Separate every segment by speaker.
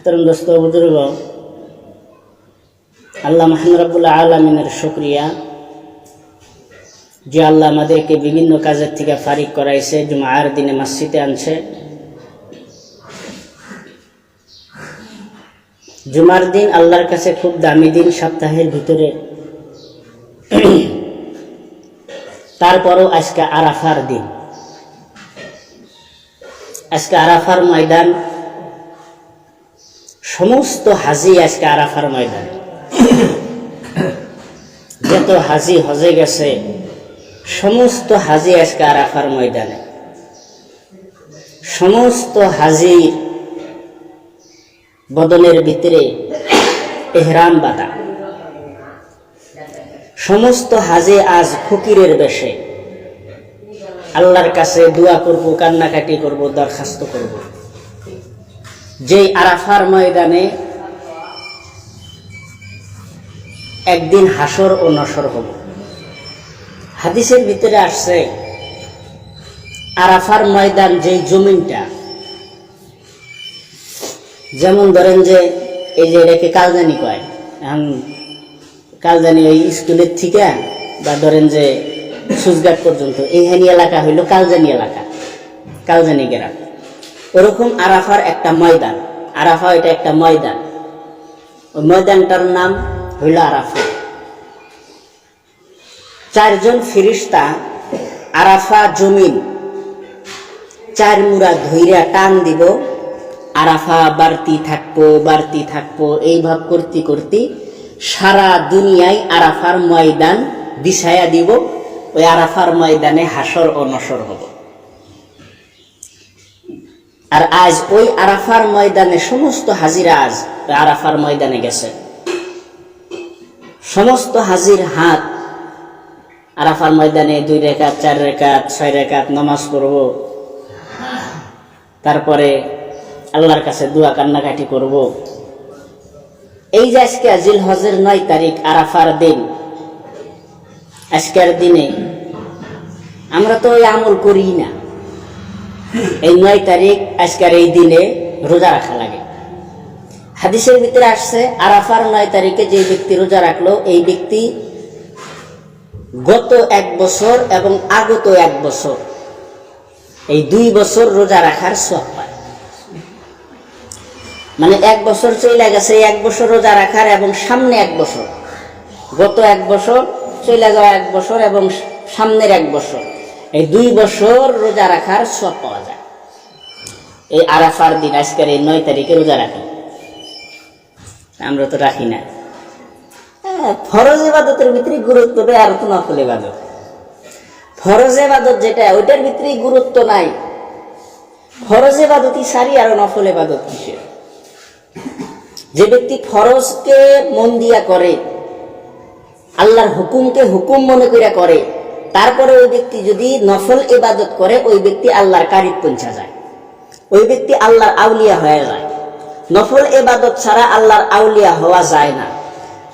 Speaker 1: এহতরম দোস্ত বুজুর্গ আল্লাহ মাহমুদ রাবুল্লাহ আলমিনের শুক্রিয়া যে আল্লাহ আমাদেরকে বিভিন্ন কাজের থেকে ফারিক করাইছে, জুমার দিনে মসজিদে আনছে। জুমার দিন আল্লাহর কাছে খুব দামি দিন, সপ্তাহের ভিতরে। তারপরও আজকে আরাফার দিন। আজকে আরাফার ময়দান সমস্ত হাজি আজকে আরাফার ময়দান। যত হাজি হজে গেছে, সমস্ত হাজি আজকে আরাফার ময়দানে। সমস্ত হাজির বদনের ভিতরে এহরাম বাঁধা। সমস্ত হাজে আজ ফকিরের বেশে। আল্লাহর কাছে দোয়া করব, কান্নাকাটি করব, দরখাস্ত করব। যেই আরাফার ময়দানে একদিন হাসর ও নসর হব হাদিসের ভিতরে আসছে, আরাফার ময়দান যেই জমিনটা, যেমন ধরেন যে এই যে এটাকে কালজানি কয়, এখন কালজানি ওই স্কুলের থেকে বা ধরেন যে সুজঘাট পর্যন্ত, এইখানি এলাকা হইল কালজানি এলাকা কালজানি গ্রাম। ওরকম আরাফার একটা ময়দান। আরাফা এটা একটা ময়দান। ওই ময়দানটার নাম হইল আরাফা। চারজন ফিরিস্তা আরাফা জমিন চার মুড়া ধইরা টান দিব, আরাফা বাড়তি থাকব বাড়তি থাকব, এই ভাব করতে করতে সারা দুনিয়ায় আরাফার ময়দান বিছায়া দিব, ওই আরাফার ময়দানে হাসর ও নসর হব। আর আজ ওই আরাফার ময়দানে সমস্ত হাজিরা আজ আরাফার ময়দানে গেছে। সমস্ত হাজির হাত আরাফার ময়দানে দুই রেখাত, চার রেখাত, ছয় রেখাত নমাজ পড়ব। তারপরে আল্লাহর কাছে দোয়া কান্নাকাটি করব। এই যে আজকে জিল হজের নয় তারিখ, আরাফার দিন, আজকের দিনে আমরা তো ওই আমল করি না। এই নয় তারিখ আজকের এই দিনে রোজা রাখা লাগে। হাদিসের ভিতরে আসছে, আরাফার নয় তারিখে যে ব্যক্তি রোজা রাখল, এই ব্যক্তি গত এক বছর এবং আগত এক বছর, এই দুই বছর রোজা রাখার সব পায়। মানে এক বছর চলে গেছে এক বছর রোজা রাখার এবং সামনে এক বছর। গত এক বছর চলে যাওয়া এক বছর এবং সামনের এক বছর। এই দুই বছর রোজা রাখার সব পাওয়া যায়। এই আরাফার দিন আজকের এই নয় তারিখে রোজা রাখি। আমরা তো রাখি না। হ্যাঁ, ফরজ ইবাদতের ভিতরে গুরুত্ব দেয় আর তো নকল ইবাদত। ফরজ ইবাদত যেটা ওইটার ভিতরে গুরুত্ব নাই। ফরজ ইবাদতই সারি আর নফল ইবাদত কিসের? যে ব্যক্তি ফরজকে মন দিয়া করে আল্লাহর হুকুমকে হুকুম মনে করিয়া করে তারপরে ওই ব্যক্তি যদি নফল ইবাদত করে, ওই ব্যক্তি আল্লাহর কারিব পৌঁছা যায়। ওই ব্যক্তি আল্লাহর আউলিয়া হয়ে যায়। নফল ইবাদত ছাড়া আল্লাহর আউলিয়া হওয়া যায় না।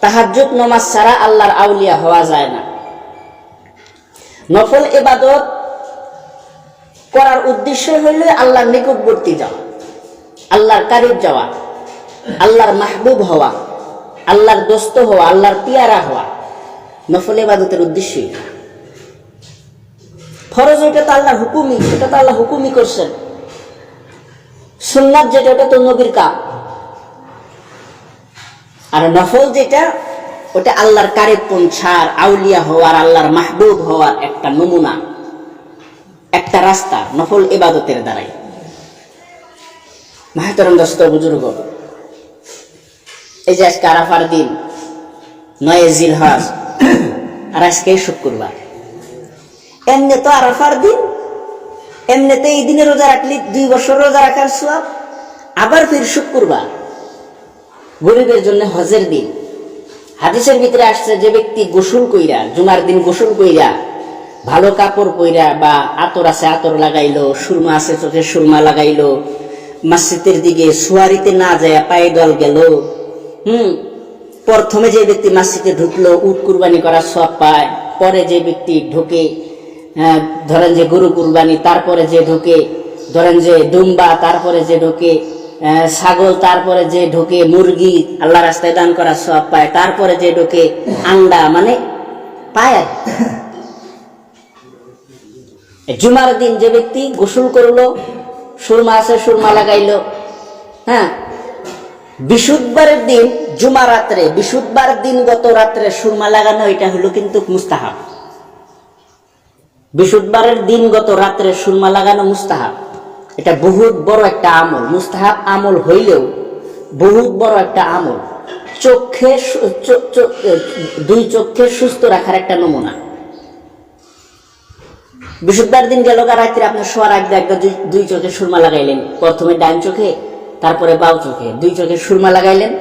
Speaker 1: তাহাজ্জুদ নমাজ ছাড়া আল্লাহর আউলিয়া হওয়া যায় না। নফল ইবাদত করার উদ্দেশ্য হইল আল্লাহর নিকটবর্তী যাওয়া, আল্লাহর কারিব যাওয়া, আল্লাহর মাহবুব হওয়া, আল্লাহর দোস্ত হওয়া, আল্লাহর পিয়ারা হওয়া। নফল ইবাদতের উদ্দেশ্যই। ফরজ ওইটা তো আল্লাহর হুকুমই, সেটা তো আল্লাহ হুকুমই করছেন। সুন্নাত যেটা, ওটা তো নবীর কাম। আর নফল যেটা, ওটা আল্লাহর কারে পৌঁছার আউলিয়া হওয়ার, আল্লাহর মাহবুব হওয়ার একটা নমুনা, একটা রাস্তা, নফল ইবাদতের দ্বারাই। মাহাতরম দস্ত, বুজুর্গ, এই যে আজকে আরাফার দিন, নয় জিল আর আজকে শুক্রবার। এমনি তো আরাফার দিন এমনিতে এই দিনে রোজা রাখলি, দুই বছর রোজা রাখার সব আবার ফির শুক্রবার। গরিবের জন্য হজের দিন। হাদিসের ভিতরে আসছে যে ব্যক্তি গোসল কইরা, জুমার দিন গোসল কইরা, ভালো কাপড় পইরা বা আতর আছে, আতর লাগাইলো, সুরমা আছে, চোখে সুরমা লাগাইলো, মসজিদের দিকে সুয়ারিতে না যায় পায়ে দল গেল, হুম, প্রথমে যে ব্যক্তি মসজিদে ঢুকলো, উট কুরবানি করার সব পায়, পরে যে ব্যক্তি ঢুকে ধরেন যে গরু কুরবানি, তারপরে যে ঢুকে, ধরেন যে দুম্বা, তারপরে যে ঢুকে ছাগল, তারপরে যে ঢোকে, মুরগি আল্লাহ রাস্তায় দান করা সব পায়, তারপরে যে ঢোকে আন্ডা মানে পায়। জুমার দিন যে ব্যক্তি গোসল করল, সুরমা আছে, সুরমা লাগাইলো হ্যাঁ বিশুদ্ধবারের দিন, জুমা রাত্রে, বিশুদ্ধবার দিন গত রাত্রে সুরমা লাগানো, এটা হলো কিন্তু মুস্তাহাব। বিশুদ্ধবারের দিন গত রাত্রে সুরমা লাগানো মুস্তাহাব। এটা বহুত বড় একটা আমল। মুস্তাহাব আমল হইলেও বহুত বড় একটা আমল। চোখে দুই চোখে সুস্থ রাখার একটা নমুনা। বৃহস্পতিবার দিন গেল রাত্রে আপনার শোয়ার আগে দুই- দুই চোখে সুরমা লাগাইলেন। প্রথমে ডান চোখে, তারপরে বাউ চোখে। দুই চোখে সুরমা লাগাইলেন।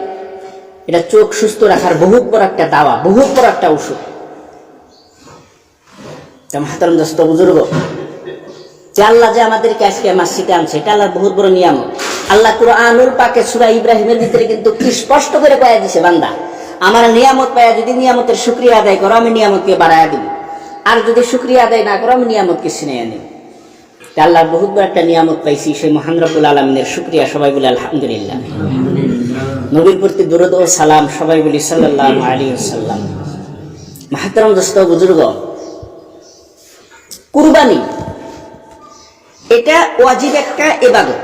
Speaker 1: এটা চোখ সুস্থ রাখার বহুত বড় একটা দাওয়া, বহুত বড় একটা ওষুধ। দোস্ত, বুজুর্গ, যে আল্লাহ যে আমাদেরকে আজকে আনছে, এটা আল্লাহর বহুত বড় নিয়ামত। আল্লাহ পাকে সূরা ইব্রাহিমের ভিতরে কিন্তু কি স্পষ্ট করে কয়া দিছে বান্দা। আমার নিয়ামত পায়া যদি নিয়ামতের শুকরিয়া আদায় করো, আমি নিয়ামতকে বাড়ায়া দিব। আর যদি শুকরিয়া আদায় না করো, আমি নিয়ামতকে ছিনাইয়া নিব। তা আল্লাহর বহুত বড় একটা নিয়ামত পাইছি, সেই মহান রব্বুল আলমিনের শুক্রিয়া, সবাই বলে আলহামদুলিল্লাহ। নবীর প্রতি দুরদ ও সালাম সবাই বলি সাল্লাহ আলী সাল্লাম মাহাতারাম দোস্ত, বুজুর্গ কুরবানি। এটা ওয়াজিব একটা এবাদত।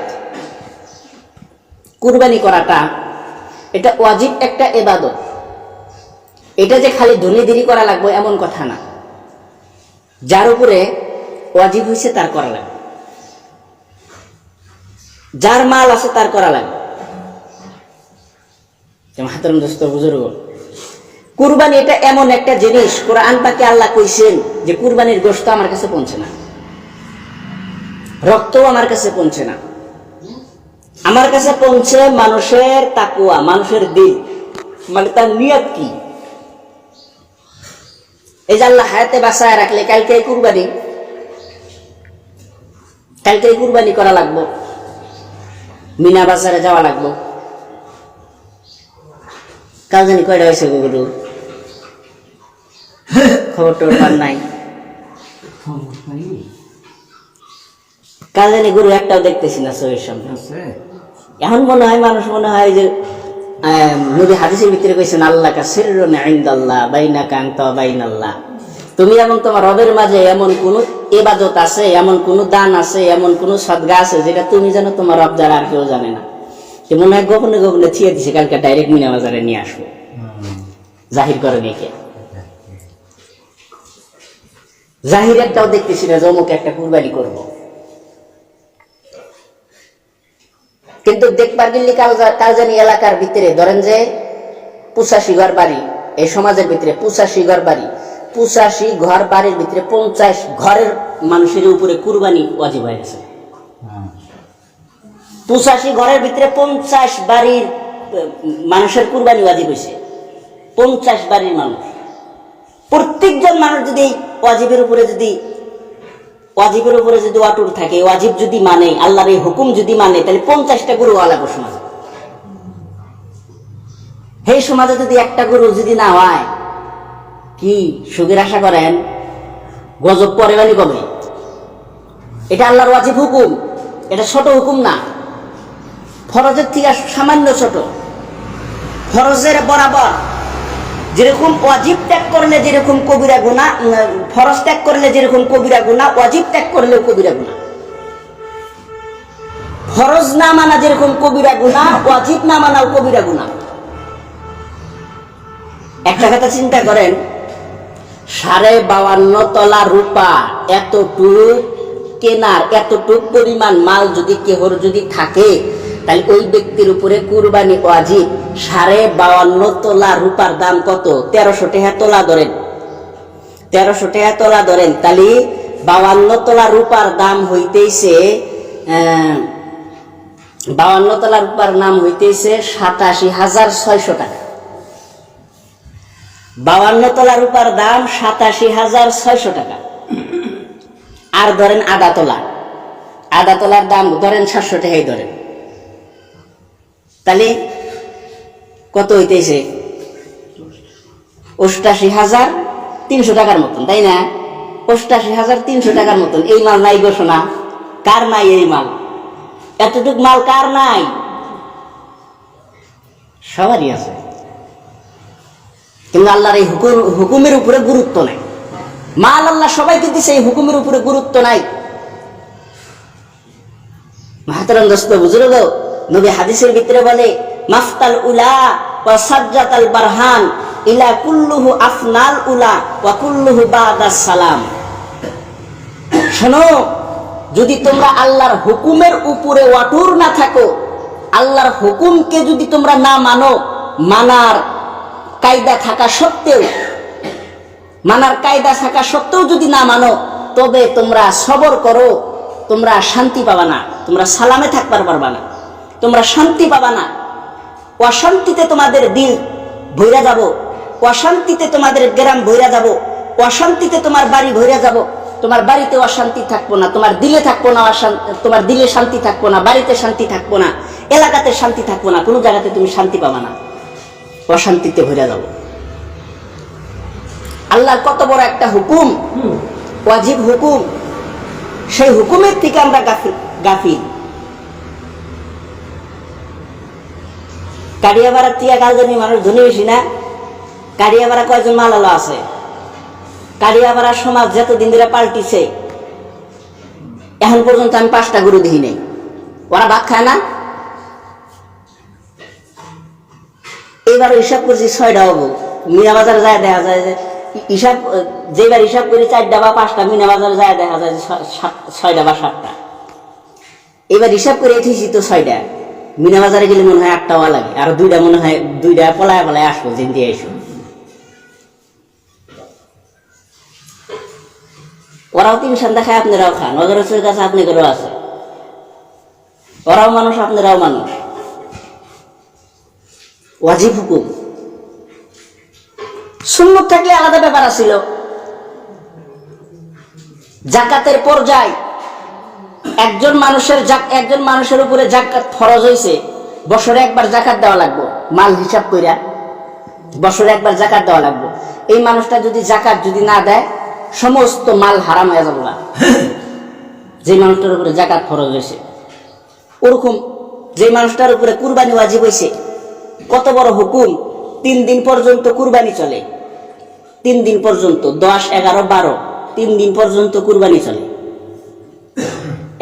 Speaker 1: কুরবানি করাটা, এটা ওয়াজিব একটা এবাদত। এটা যে খালি ধনী দেরি করা লাগবে এমন কথা না। যার উপরে ওয়াজিব হয়েছে তার করা লাগবে। যার মাল আছে তার করা লাগবে। মাহাতরম দোস্ত, বুজুর্গ। কুরবানি এটা এমন একটা জিনিস, কোরআন পাকে আল্লাহ কইছেন যে কুরবানির গোশত আমার কাছে পৌঁছে না। রক্তও আমার কাছে পৌঁছে না। আমার কাছে পৌঁছে মানুষের তাকুয়া, মানুষের দিল। মানে তার নিয়ত কি? এই যে আল্লাহ হায়াতে বাসায় রাখলে কালকে কুরবানি? কালকে কুরবানি করা লাগবো? মিনা বাজারে যাওয়া লাগবো? কাল জানি কয়টা হয়েছে গুরু খবর টবর পান নাই। গুরু একটাও দেখতেছি না চোখের সামনে। এখন মনে হয় মানুষ মনে হয় যে নবী হাদিসের ভিতরে কইছেন আল্লাহ কা সিররুন ইনদাল্লাহ বাইনা কান্ত বাইনাল্লাহ। তুমি এবং তোমার রবের মাঝে এমন কোন ইবাদত আছে এমন কোন দান আছে এমন কোন সদগা আছে যেটা তুমি জানো তোমার রব যারা আর কেউ জানে না? মনে হয় গোপনে গোপনে থিয়ে দিছে কালকে ডাইরেক্ট মিনা বাজারে নিয়ে আসব। জাহির করে নিয়ে কে জাহির একটাও দেখতেছি না জমক একটা কুরবানি করব। কিন্তু দেখবার গেলে কালজানি এলাকার ভিতরে, ধরেন যে পুষাশি ঘর বাড়ি, এই সমাজের ভিতরে পুষাশি ঘর বাড়ি পুষাশি ঘর বাড়ির ভিতরে পঞ্চাশ ঘরের মানুষের উপরে কুরবানি ওয়াজিব হয়ে গেছে। পুষাশি ঘরের ভিতরে পঞ্চাশ বাড়ির মানুষের কুরবানি ওয়াজিব হয়েছে। পঞ্চাশ বাড়ির মানুষ। প্রত্যেকজন মানুষ যদি ওয়াজিবের উপরে যদি, ওয়াজিবের উপরে যদি অটুট থাকে, ওয়াজিব যদি মানে আল্লাহর এই হুকুম যদি মানে তাহলে পঞ্চাশটা গরু লাগবে সমাজে। সেই সমাজে যদি একটা গরু যদি না হয়, কি সুখের আশা করেন? গজব পরে বানি কবে? এটা আল্লাহর ওয়াজিব হুকুম, এটা ছোট হুকুম না। ফরজের থেকে সামান্য ছোট। ফরজের বরাবর যেরকম ওয়াজিব ত্যাগ করলে যেরকম কবিরা গুণা ফরজ ত্যাগ করলে যেরকম কবিরা গুণা ওয়াজিব ত্যাগ করলেও কবিরা গুণা ফরজ না মানা যেরকম কবিরা গুণা ওয়াজিব না মানাও কবিরা গুণা একটা কথা চিন্তা করেন, সাড়ে বাউান্ন তলা রূপা এতটুক কেনার, এতটুক পরিমাণ মাল যদি কেহর যদি থাকে তাহলে ওই ব্যক্তির উপরে কুরবানি ওয়াজিব সাড়ে বাউান্ন তোলা রূপার দাম কত? তেরোশো টাকা তোলা ধরেন। তেরোশো টাকা তোলা ধরেন তাহলে বাউান্ন তোলা রূপার দাম হইতেইছে আহ, বাউান্ন তোলা রূপার নাম হইতেইছে সাতাশি হাজার ছয়শো টাকা। বাউান্ন তোলা রূপার দাম সাতাশি হাজার ছয়শো টাকা। আর ধরেন আদা তোলা আদা তোলার দাম ধরেন সাতশো টাকাই ধরেন। তাহলে কত হইতেছে? অষ্টাশি হাজার তিনশো টাকার মতন, তাই না? অষ্টাশি হাজার তিনশো টাকার মতন। এই মাল নাই ঘোষণা। কার নাই এই মাল? এতটুক মাল কার নাই? সবারই আছে। কিন্তু আল্লাহর এই হুকুম, হুকুমের উপরে গুরুত্ব নাই। মাল আল্লাহ সবাইকে দিছে, এই হুকুমের উপরে গুরুত্ব নাই। মাহাতারাম দোস্ত বুজুর্গ নবী হাদিসের ভিতরে বলে, মাফতাল উলা ওয়া সাজ্জাতাল বারহান, ইলা কুল্লুহু আফনাল উলা ওয়া কুল্লুহু বাদাস সালাম। শোনো, যদি তোমরা আল্লাহর হুকুমের উপরে অটুর না থাকো, আল্লাহর হুকুমকে যদি তোমরা না মানো, মানার কায়দা থাকা সত্ত্বেও, মানার কায়দা থাকা সত্ত্বেও যদি না মানো, তবে তোমরা সবর করো, তোমরা শান্তি পাবা না, তোমরা সালামে থাকবার পারবা না। তোমরা শান্তি পাবা না। অশান্তিতে তোমাদের দিল ভৈরা যাব। অশান্তিতে তোমাদের গ্রাম ভৈরা যাব। অশান্তিতে তোমার বাড়ি ভৈরা যাব। তোমার বাড়িতে অশান্তি থাকব না। তোমার দিলে থাকব না অশান্তি তোমার দিলে শান্তি থাকব না। বাড়িতে শান্তি থাকব না। এলাকাতে শান্তি থাকব না। কোনো জায়গাতে তুমি শান্তি পাবা না। অশান্তিতে ভৈরা যাব। আল্লাহর কত বড় একটা হুকুম। ওয়াজিব হুকুম। সেই হুকুমের থেকে আমরা গাফিল গাফিল। কাড়িয়াপাড়ার টিয়া কালজনী মানুষ ধনী বেশি না? কাড়িয়াপাড়া কয়জন মালালো আছে? কাড়িয়াপাড়ার সমাজ যতদিন ধরে পাল্টিছে, এখন পর্যন্ত আমি পাঁচটা গরু দেখি নেই। ওরা ভাত খায় না? এইবার হিসাব করছি ছয়টা হব। মিনা বাজারে যায় দেখা যায় যে, হিসাব, যেবার হিসাব করি চারটা বা পাঁচটা, মিনা বাজারে যায় দেখা যায় যে ছয়টা বা সাতটা। এবার হিসাব করে এঠেছি তো ছয়টা। মিনা বাজারে গেলে মনে হয় আটটা হওয়া লাগে, আর দুইটা মনে হয়, দুইটা পলায় পলায় আসব যেন দিয়ে এসো ওরাও তিন সন্ধ্যা খায় আপনারাও খান। নজরের কাছে আপনি করেও আছে। ওরাও মানুষ, আপনারাও মানুষ। ওয়াজিব হুকুম। সুন্নত থাকলে আলাদা ব্যাপার আছিল। জাকাতের পর্যায় একজন মানুষের একজন মানুষের উপরে জাকাত ফরজ হয়েছে বছরে একবার জাকাত দেওয়া লাগবে। মাল হিসাব কইরা বছরে একবার জাকাত দেওয়া লাগবে। এই মানুষটা যদি জাকাত যদি না দেয়, সমস্ত মাল হারাম হয়ে যাবে না। যে মানুষটার উপরে জাকাত ফরজ হয়েছে ওরকম যে মানুষটার উপরে কুরবানি ওয়াজিব হয়েছে কত বড় হুকুম, তিন দিন পর্যন্ত কুরবানি চলে। তিন দিন পর্যন্ত, দশ, এগারো, বারো, তিন দিন পর্যন্ত কুরবানি চলে।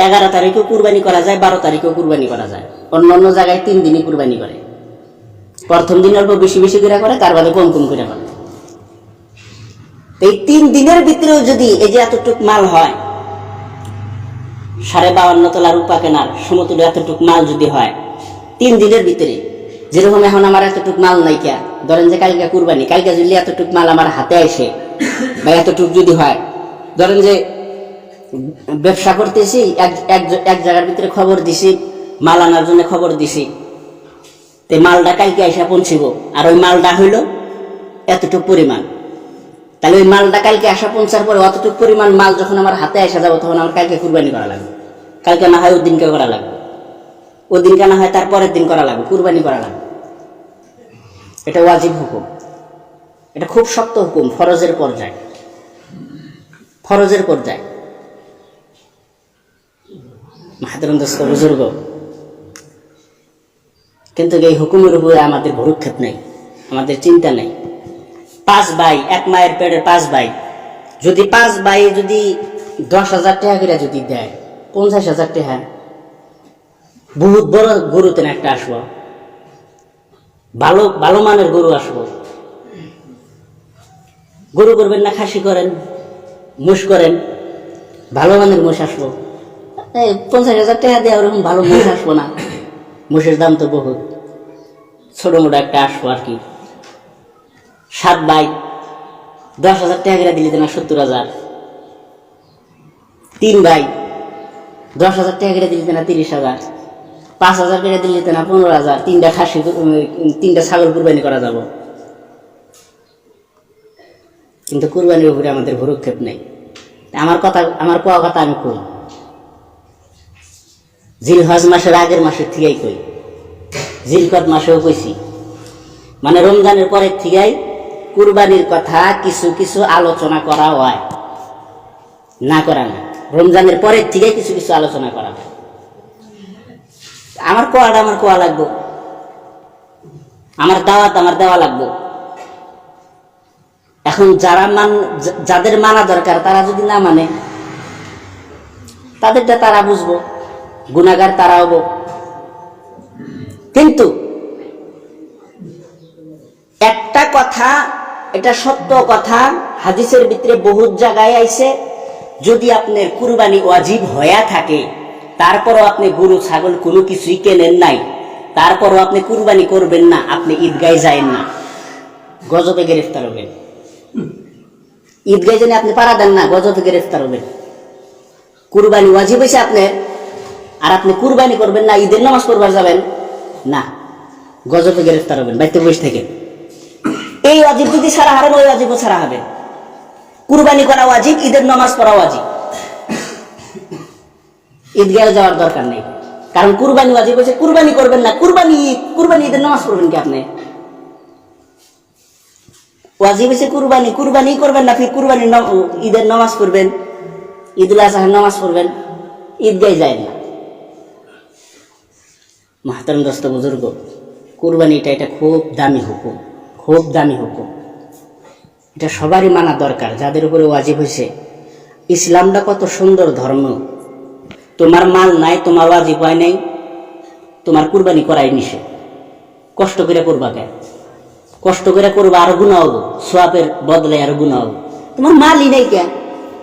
Speaker 1: এগারো তারিখেও কুরবানি করা যায়, বারো তারিখেও কুরবানি করা যায়। অন্য অন্য জায়গায় তিন দিনই কুরবানি করে। প্রথম দিন অল্প বেশি বেশি করে করে, তার বাদে কম কম করে করে। এই তিন দিনের ভিতরেও যদি এই যে এতটুক মাল হয়, সাড়ে বাউন্ন তলার উপা কেনার সমতুল্য এতটুক মাল যদি হয়, তিন দিনের ভিতরে, যেরকম এখন আমার এতটুক মাল নাই কিয়া ধরেন যে কালকে কুরবানি, কালকে যদি এতটুক মাল আমার হাতে আসে, বা এতটুক যদি হয়, ধরেন যে ব্যবসা করতেছি, এক, এক- জায়গার ভিতরে খবর দিছি, মাল আনার জন্য খবর দিছি। তো মালটা কালকে আইসা পৌঁছিব, আর ওই মালটা হইল এতটুক পরিমাণ। তাহলে ওই মালটা কালকে আসা পৌঁছার পরে অতটুকু পরিমাণ মাল যখন আমার হাতে আসা যাব, তখন আমার কালকে কুরবানি করা লাগবে। কালকে না হয় ওই দিনকে করা লাগবে। ওই দিনকে না হয় তার পরের দিন করা লাগবে, কুরবানি করা লাগবে। এটা ওয়াজিব হুকুম। এটা খুব শক্ত হুকুম, ফরজের পর্যায়ে। ফরজের পর্যায়ে। মাহাদুর দোস্ত, বুজুর্গ। কিন্তু এই হুকুমের উপরে আমাদের ভরুক্ষেপ নেই, আমাদের চিন্তা নেই। পাঁচ ভাই, এক মায়ের পেটের পাঁচ ভাই। যদি পাঁচ ভাই যদি দশ হাজার টাকা করে যদি দেয়, পঞ্চাশ হাজার টাকা, বহুত বড় গরু তেন একটা আসব। ভালো ভালো মানের গরু আসব। গরু করবেন না, খাসি করেন, মুষ করেন, ভালো মানের মোষ আসব। এই পঞ্চাশ হাজার টাকা দেওয়া ওরকম ভালো মোষ আসব না। মোষের দাম তো বহুত। ছোট মোটো একটা আসব আর কি। সাত ভাই দশ হাজার টাকা করে দিলে না সত্তর হাজার। তিন ভাই দশ হাজার টাকা করে দিলে না তিরিশ হাজার। পাঁচ হাজার করে দিলে না পনেরো হাজার। তিনটা খাসি, তিনটা ছাগল কুরবানি করা যাব। কিন্তু কুরবানির উপরে আমাদের ভরক্ষেপ নেই। আমার কথা, আমার কোয়া কথা আমি কই? জিল হজ মাসের আগের মাসের থেকেই কই। জিলকত মাসেও কইছি। মানে রমজানের পরের থেকেই কুরবানির কথা কিছু কিছু আলোচনা করা হয়। না করা না। রমজানের পরের থেকে কিছু কিছু আলোচনা করা হয়। আমার কোয়াটা আমার কোয়া লাগবো। আমার দাওয়াত আমার দেওয়া লাগবো। এখন যারা মান যাদের মানা দরকার তারা যদি না মানে তাদেরটা তারা বুঝব। গুণাগার তারা হব। কিন্তু একটা কথা, এটা সত্য কথা, হাদিসের ভিতরে বহুত জায়গায় আইছে, যদি আপনার কুরবানি ওয়াজিব হয়ে থাকে, তারপরও আপনি গরু, ছাগল কোনো কিছুই কেনেন নাই, তারপরও আপনি কুরবানি করবেন না, আপনি ঈদগায় যায়েন না। গজবে গ্রেফতার হবেন। ঈদগায় জন্য আপনি পারা দেন না, গজবে গ্রেফতার হবেন। কুরবানি ওয়াজিব হয়েছে আপনার আর আপনি কুরবানি করবেন না, ঈদের নামাজ পড়বার যাবেন? না। গজবে গ্রেফতার হবেন, বাড়িতে বসে থেকে। এই ওয়াজিব যদি সারা হারেন ওই ওয়াজিবও সারা হবে। কুরবানি করা ওয়াজিব, ঈদের নামাজ পড়া ওয়াজিব। ঈদগাহে যাওয়ার দরকার নেই। কারণ কুরবানি ওয়াজিব হচ্ছে কুরবানি করবেন না, কুরবানি ঈদ, কুরবানি ঈদের নামাজ পড়বেন কি আপনি? ওয়াজিব হচ্ছে কুরবানি কুরবানি করবেন না, আপনি কুরবানি ঈদের নামাজ পড়বেন, ঈদুল আজহার নামাজ পড়বেন, ঈদগাহে যায় না। মাহতারম দস্ত বুজুর্গ কুরবানিটা এটা খুব দামি হুকুম, খুব দামি হুকুম। এটা সবারই মানা দরকার, যাদের উপরে ওয়াজিব হয়েছে ইসলামটা কত সুন্দর ধর্ম। তোমার মাল নাই, তোমার ওয়াজিব হয় নাই, তোমার কুরবানি করাই নিষেধ। কষ্ট করে করবা কেন কষ্ট করে করবা আরও গুণা হব, সোয়াবের বদলে আরও গুণা হব। তোমার মালই নেই কেন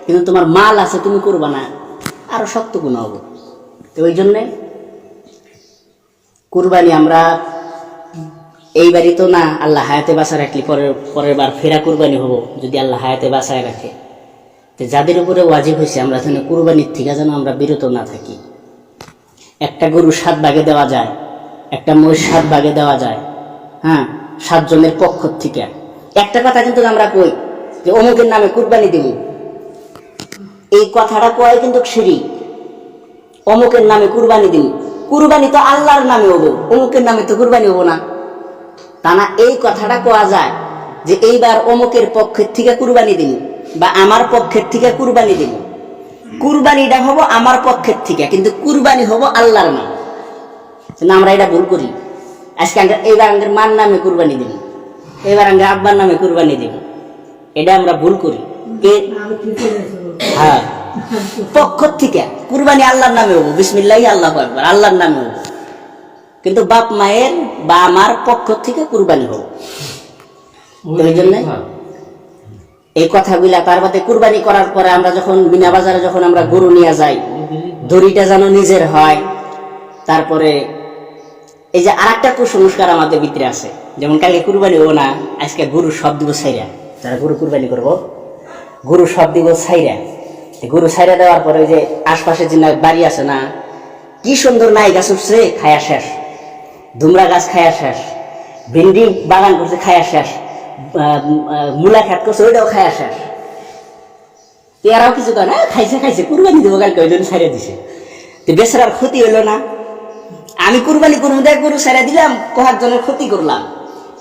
Speaker 1: কিন্তু তোমার মাল আছে, তুমি করবা না, আরও শক্ত গুণা হব। তো ওই জন্যে কুরবানি আমরা এইবারই তো না, আল্লাহ হায়াতে বাসা রাখলি পরের পরের বার ফেরা কুরবানি হব, যদি আল্লাহ হায়াতে বাসায় রাখে। তো যাদের উপরে ওয়াজিব হয়েছে, আমরা যেন কুরবানির থেকে যেন আমরা বিরত না থাকি। একটা গরু সাত ভাগে দেওয়া যায়, একটা মহিষ সাত ভাগে দেওয়া যায় হ্যাঁ সাতজনের পক্ষ থেকে। একটা কথা কিন্তু আমরা কই, যে অমুকের নামে কুরবানি দিব এই কথাটা কয় কিন্তু সিঁড়ি। অমুকের নামে কুরবানি দিন কুরবানি তো আল্লাহর নামে হব, অমুকের নামে তো কুরবানি হব না। তা না, এই কথাটা কোয়া যায় যে এইবার অমুকের পক্ষের থেকে কুরবানি দিন বা আমার পক্ষের থেকে কুরবানি দিন কুরবানিটা হব আমার পক্ষের থেকে, কিন্তু কুরবানি হব আল্লাহর নাম। না, আমরা এটা ভুল করি। আজকে আমরা, এইবার আমাদের মার নামে কুরবানি দিন এবার আমরা আব্বার নামে কুরবানি দিব। এটা আমরা ভুল করি। কে? হ্যাঁ। পক্ষ থেকে। কুরবানি আল্লাহর নামে হব। বিসমিল্লাহি আল্লাহ একবার আল্লাহর নামে হব। কিন্তু বাপ মায়ের বা আমার পক্ষ থেকে কুরবানি হব। ওই জন্য এই কথাগুলা তার বাদে কুরবানি করার পরে আমরা যখন বিনা বাজারে যখন আমরা গরু নিয়ে যাই দড়িটা যেন নিজের হয় তারপরে এই যে আর একটা কুসংস্কার আমাদের ভিতরে আছে। যেমন কালকে কুরবানি হব না আজকে গরু সব দিব ছাইরা। যারা গরু কুরবানি করব গরু সব দিব ছাইরা। তো গরু ছাইরা দেওয়ার পরে ওই যে আশপাশে যে বাড়ি আছে না, কি সুন্দর নাই গাছ উঠছে খায়া শেষ। দুমরা গাছ খায়া শেষ। ভিন্ডি বাগান করছে, খায়া শেষ। মূলা খেত করছে, ওইটাও খায়া শেষ। এরাও কিছু কয় না খাইছে খাইছে, কুরবানি দেবো কালকে, ওই জন্য ছাইরা দিছে। তো বেচারার ক্ষতি হইল না। আমি কুরবানি করব দেখ, গরু ছেড়ে দিলাম, কোহার জন্য ক্ষতি করলাম।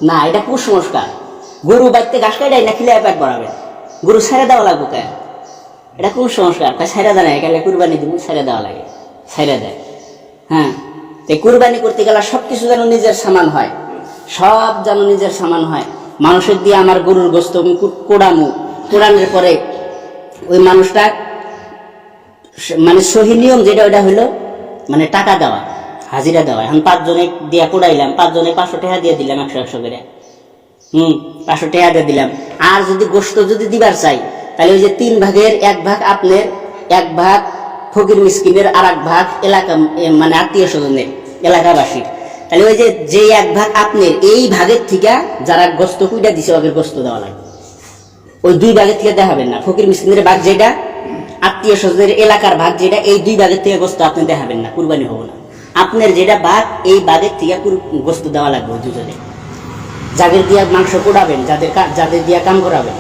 Speaker 1: না, এটা কুসংস্কার। গরু বাড়িতে ঘাস কাটাই না খিলে পেট বাড়াবে গরু ছেড়ে দেওয়া লাগবো কেন এটা কুসংস্কার কয় ছেড়ে দেয় না এখানে কুরবানি দিব, ছেড়ে দেওয়া লাগে। ছেড়ে দেয়। হ্যাঁ? তো কুরবানি করতে গেলে সব কিছু যেন নিজের সামান হয়। সব যেন নিজের সামান হয়। মানুষের দিয়ে আমার গরুর গোস্ত আমি কু- কোড়ামু। কোড়ানোর পরে ওই মানুষটা মানে সহি নিয়ম যেটা ওটা হলো মানে টাকা দেওয়া, হাজিরা দেওয়া। এখন পাঁচজনে দিয়া কোড়াইলাম, পাঁচজনে পাঁচশো টাকা দিয়ে দিলাম একশো একশো করে। হুম, পাঁচশো টাকা দিয়ে দিলাম। আর যদি গোস্ত যদি দিবার চাই, তাহলে ওই যে তিন ভাগের এক ভাগ আপনার, এক ভাগ ফকির মিসকিনের আর এক ভাগ এলাকা মানে আত্মীয় স্বজনের, এলাকাবাসীর। তাহলে ওই যে যে এক ভাগ আপনার, এই ভাগের থেকে যারা গোস্ত কুইটা দিছে, ওদের গোস্ত দেওয়া লাগবে। ওই দুই ভাগের থেকে দেখাবেন না। ফকির মিসকিনের ভাগ যেটা, আত্মীয় স্বজনের এলাকার ভাগ যেটা, এই দুই ভাগের থেকে গোস্ত আপনি দেখাবেন না, কুরবানি হব না। আপনার যেটা ভাগ, এই ভাগের থেকে গোস্ত দেওয়া লাগবে দুজনে যাদের দিয়া মাংস কুড়াবেন, যাদের যাদের দিয়া কাম করাবেন।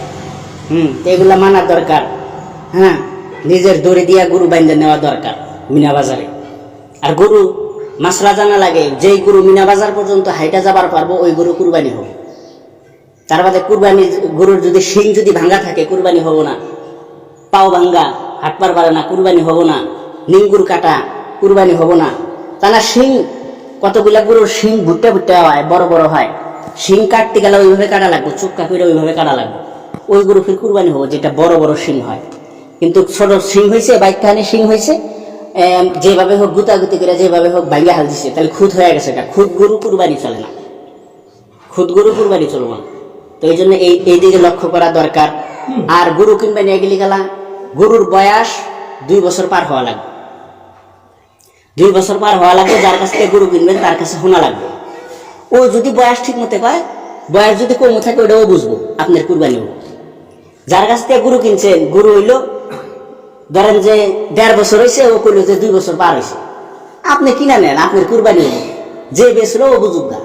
Speaker 1: হুম এগুলা মানার দরকার। হ্যাঁ নিজের দড়ি দিয়া গরু বাইন্দে নেওয়া দরকার মিনা বাজারে। আর গরু মাসলা জানা লাগে, যেই গরু মিনা বাজার পর্যন্ত হাইটা যাবার পারব, ওই গরু কুরবানি হবে তার বাদে কুরবানি, গরুর যদি শিং যদি ভাঙ্গা থাকে, কুরবানি হব না। পাও ভাঙ্গা হাটপার পারে না, কুরবানি হব না। নিঙ্গুর কাটা, কুরবানি হব না। তা না শিং, কতগুলা গরুর শিং ভুট্টা ভুট্টা হয়, বড় বড় হয়। শিং কাটতে গেলে ওইভাবে কাটা লাগবে, চুক্কা করে ওইভাবে কাটা লাগবে। ওই গরু ফির কুরবানি হব, যেটা বড় বড় শিং হয়। কিন্তু ছোট শিং হয়েছে বাইকখানে শিং হয়েছে যেভাবে হোক গুতাগুতি করে যেভাবে হোক বাইরে হাল দিছে, তাহলে খুদ হয়ে গেছে এটা খুদ গরু কুরবানি চলে না। খুদ গরু কুরবানি চলবো না। তো এই জন্য এই এই দিকে লক্ষ্য করা দরকার। আর গরু কিনবে নিয়ে গেলে গেলা, গরুর বয়স দুই বছর পার হওয়া লাগবে। দুই বছর পার হওয়া লাগবে, যার কাছ থেকে গরু কিনবেন তার কাছে শোনা লাগবে। ও যদি বয়স ঠিক মতো পায় বয়স যদি কম থাকে ওটাও বুঝব, আপনার কুরবানি হব যার কাছ থেকে গরু কিনছেন গরু হইল, ধরেন যে দেড় বছর হয়েছে ও কইলো যে দুই বছর পার হয়েছে আপনি কিনা নেন, আপনার কুরবানি হব যে বেচলো, ও বুঝুক না।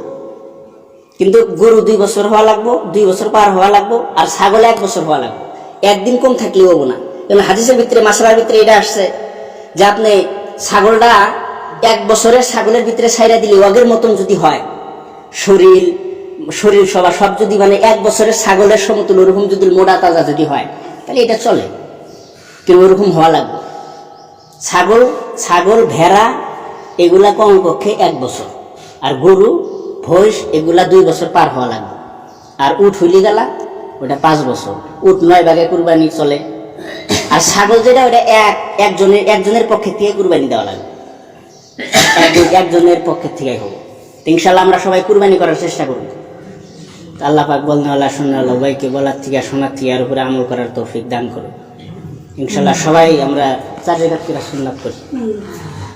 Speaker 1: কিন্তু গরু দুই বছর হওয়া লাগবো, দুই বছর পার হওয়া লাগবো, আর ছাগল এক বছর হওয়া লাগবো। একদিন কম থাকলে হব না। কারণ হাদিসের ভিতরে, মাসালার ভিতরে এটা আসছে যে আপনি ছাগলটা এক বছরের ছাগলের ভিতরে ছাইরা দিলে অগের মতন যদি হয় শরীর শরীর সবা সব যদি মানে এক বছরের ছাগলের সমতুল ওরকম যদি মোটা তাজা যদি হয়, তাহলে এটা চলে। কিন্তু ওরকম হওয়া লাগবে। ছাগল ছাগল, ভেড়া, এগুলা কমপক্ষে এক বছর। আর গরু ভৈষ এগুলা দুই বছর পার হওয়া লাগবে। আর উঠ হইলি গেলা, ওটা পাঁচ বছর। উঠ নয় ভাগে কুরবানি চলে। আর ছাগল যেটা, ওটা এক, একজনের একজনের পক্ষে থেকে কুরবানি দেওয়া লাগবে। এক- একজনের পক্ষের থেকে হব ইনশাল্লাহ আমরা সবাই কুরবানি করার চেষ্টা করব। আল্লাহ পাক বলতে আল্লাহ ভাইকে বলার থেকে শোনার থেকে আর উপরে আমল করার তৌফিক দান করো ইনশাল্লাহ সবাই আমরা চার জায়গা থেকে শুনলাভ করি।